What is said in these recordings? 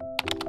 you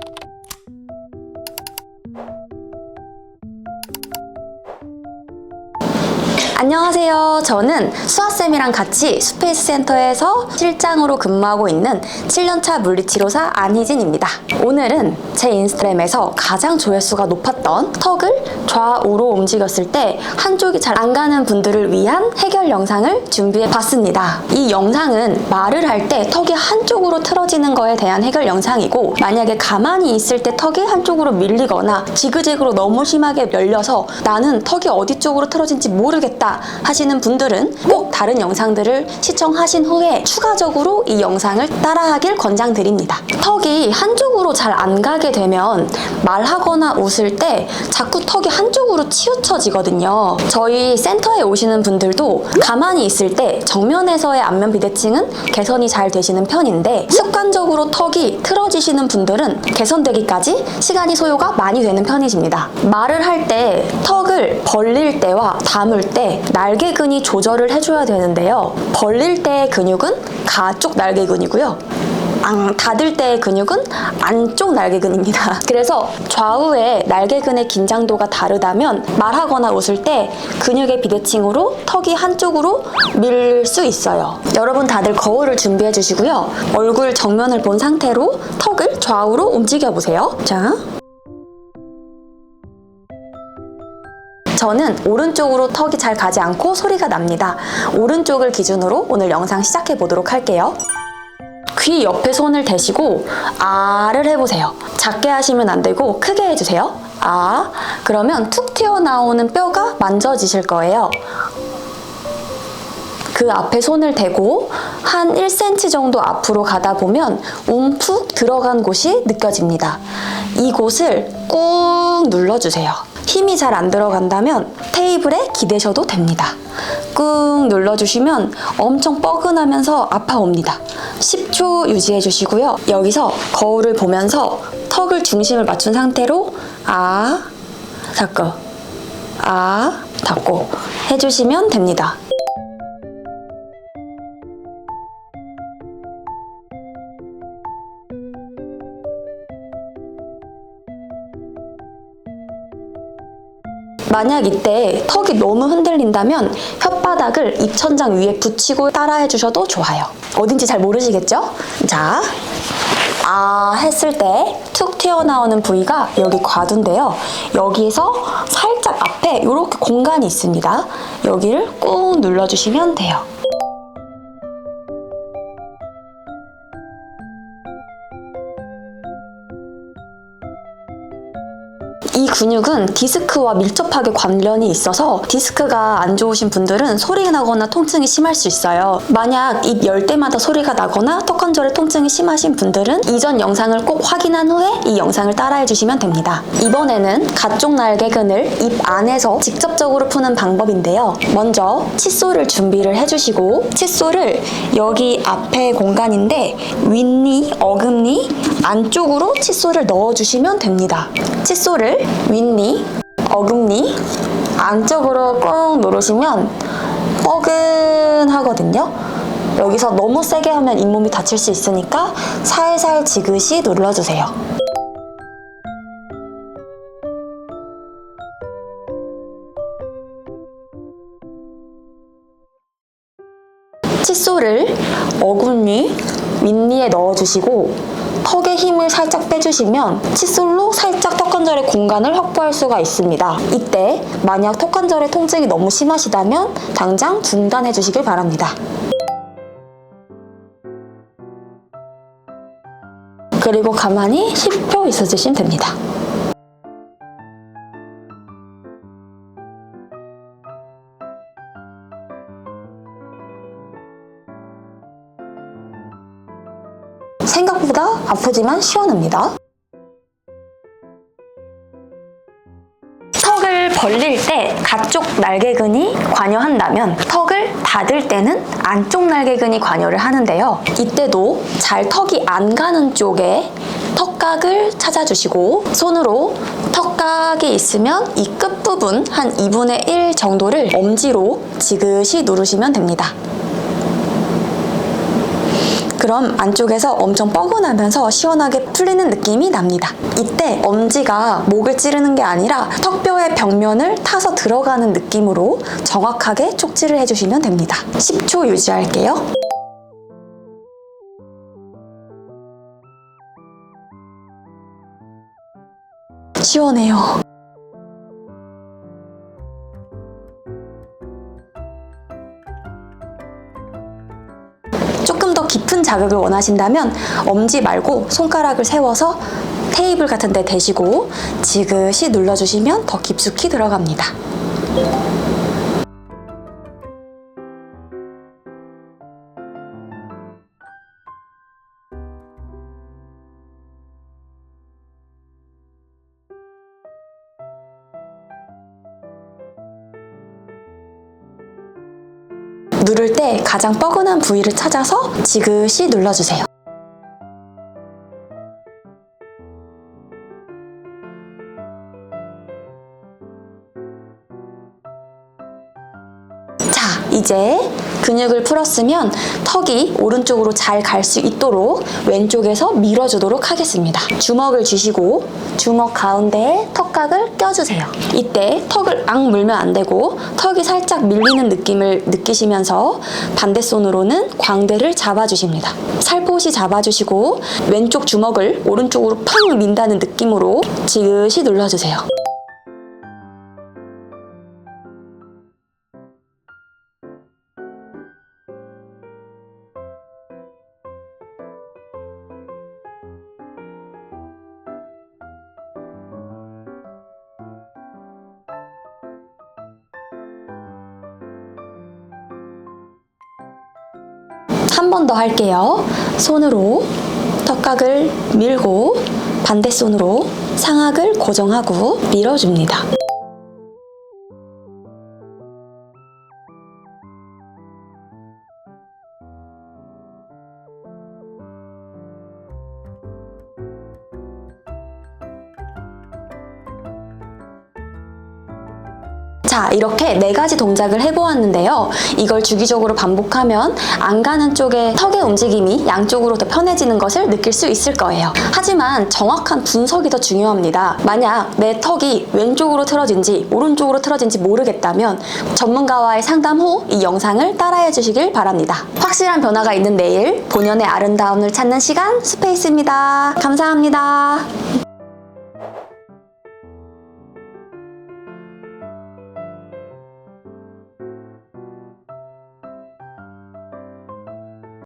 안녕하세요. 저는 수아쌤이랑 같이 스페이스 센터에서 실장으로 근무하고 있는 7년차 물리치료사 안희진입니다. 오늘은 제 인스타그램에서 가장 조회수가 높았던 턱을 좌우로 움직였을 때 한쪽이 잘 안 가는 분들을 위한 해결 영상을 준비해 봤습니다. 이 영상은 말을 할 때 턱이 한쪽으로 틀어지는 거에 대한 해결 영상이고 만약에 가만히 있을 때 턱이 한쪽으로 밀리거나 지그재그로 너무 심하게 열려서 나는 턱이 어디 쪽으로 틀어진지 모르겠다 하시는 분들은 꼭 다른 영상들을 시청하신 후에 추가적으로 이 영상을 따라하길 권장드립니다. 턱이 한쪽으로 잘 안 가게 되면 말하거나 웃을 때 자꾸 턱이 한쪽으로 치우쳐지거든요. 저희 센터에 오시는 분들도 가만히 있을 때 정면에서의 안면 비대칭은 개선이 잘 되시는 편인데 습관적으로 턱이 틀어지시는 분들은 개선되기까지 시간이 소요가 많이 되는 편이십니다. 말을 할 때 턱을 벌릴 때와 담을 때 날개근이 조절을 해줘야 되는데요. 벌릴 때의 근육은 가쪽 날개근이고요. 앙, 닫을 때의 근육은 안쪽 날개근입니다. 그래서 좌우의 날개근의 긴장도가 다르다면 말하거나 웃을 때 근육의 비대칭으로 턱이 한쪽으로 밀 수 있어요. 여러분 다들 거울을 준비해 주시고요. 얼굴 정면을 본 상태로 턱을 좌우로 움직여 보세요. 자. 저는 오른쪽으로 턱이 잘 가지 않고 소리가 납니다. 오른쪽을 기준으로 오늘 영상 시작해 보도록 할게요. 귀 옆에 손을 대시고 아를 해보세요. 작게 하시면 안 되고 크게 해주세요. 아 그러면 툭 튀어나오는 뼈가 만져지실 거예요. 그 앞에 손을 대고 한 1cm 정도 앞으로 가다 보면 움푹 들어간 곳이 느껴집니다. 이곳을 꾹 눌러주세요. 힘이 잘 안 들어간다면 테이블에 기대셔도 됩니다. 꾹 눌러주시면 엄청 뻐근하면서 아파옵니다. 10초 유지해 주시고요. 여기서 거울을 보면서 턱을 중심을 맞춘 상태로 아, 닫고, 아, 닫고 해주시면 됩니다. 만약 이때 턱이 너무 흔들린다면 혓바닥을 입천장 위에 붙이고 따라해 주셔도 좋아요. 어딘지 잘 모르시겠죠? 자, 아 했을 때 툭 튀어나오는 부위가 여기 과두인데요. 여기에서 살짝 앞에 이렇게 공간이 있습니다. 여기를 꾹 눌러주시면 돼요. 이 근육은 디스크와 밀접하게 관련이 있어서 디스크가 안 좋으신 분들은 소리가 나거나 통증이 심할 수 있어요. 만약 입 열 때마다 소리가 나거나 턱 관절에 통증이 심하신 분들은 이전 영상을 꼭 확인한 후에 이 영상을 따라해 주시면 됩니다. 이번에는 가쪽 날개근을 입 안에서 직접적으로 푸는 방법인데요. 먼저 칫솔을 준비를 해주시고 칫솔을 여기 앞에 공간인데 윗니, 어금니 안쪽으로 칫솔을 넣어주시면 됩니다. 칫솔을 윗니, 어금니 안쪽으로 꾹 누르시면 뻐근하거든요. 여기서 너무 세게 하면 잇몸이 다칠 수 있으니까 살살 지그시 눌러주세요. 칫솔을 어금니, 윗니에 넣어주시고 턱에 힘을 살짝 빼주시면 칫솔로 살짝 턱관절의 공간을 확보할 수가 있습니다. 이때 만약 턱관절의 통증이 너무 심하시다면 당장 중단해 주시길 바랍니다. 그리고 가만히 10초 있어주시면 됩니다. 생각보다 아프지만 시원합니다. 턱을 벌릴 때 가쪽 날개근이 관여한다면 턱을 닫을 때는 안쪽 날개근이 관여를 하는데요. 이때도 잘 턱이 안 가는 쪽에 턱각을 찾아주시고 손으로 턱각이 있으면 이 끝부분 한 2분의 1 정도를 엄지로 지그시 누르시면 됩니다. 그럼 안쪽에서 엄청 뻐근하면서 시원하게 풀리는 느낌이 납니다. 이때 엄지가 목을 찌르는 게 아니라 턱뼈의 벽면을 타서 들어가는 느낌으로 정확하게 촉지를 해주시면 됩니다. 10초 유지할게요. 시원해요. 자극을 원하신다면 엄지 말고 손가락을 세워서 테이블 같은 데 대시고 지그시 눌러주시면 더 깊숙이 들어갑니다. 누를 때 가장 뻐근한 부위를 찾아서 지그시 눌러주세요. 자, 이제 근육을 풀었으면 턱이 오른쪽으로 잘 갈 수 있도록 왼쪽에서 밀어주도록 하겠습니다. 주먹을 쥐시고 주먹 가운데에 턱각을 껴주세요. 이때 턱을 앙 물면 안 되고 턱이 살짝 밀리는 느낌을 느끼시면서 반대 손으로는 광대를 잡아주십니다. 살포시 잡아주시고 왼쪽 주먹을 오른쪽으로 팡 민다는 느낌으로 지그시 눌러주세요. 한 번 더 할게요. 손으로 턱각을 밀고 반대 손으로 상악을 고정하고 밀어줍니다. 자, 이렇게 네 가지 동작을 해보았는데요. 이걸 주기적으로 반복하면 안 가는 쪽에 턱의 움직임이 양쪽으로 더 편해지는 것을 느낄 수 있을 거예요. 하지만 정확한 분석이 더 중요합니다. 만약 내 턱이 왼쪽으로 틀어진지 오른쪽으로 틀어진지 모르겠다면 전문가와의 상담 후 이 영상을 따라해 주시길 바랍니다. 확실한 변화가 있는 내일 본연의 아름다움을 찾는 시간 스페이스입니다. 감사합니다.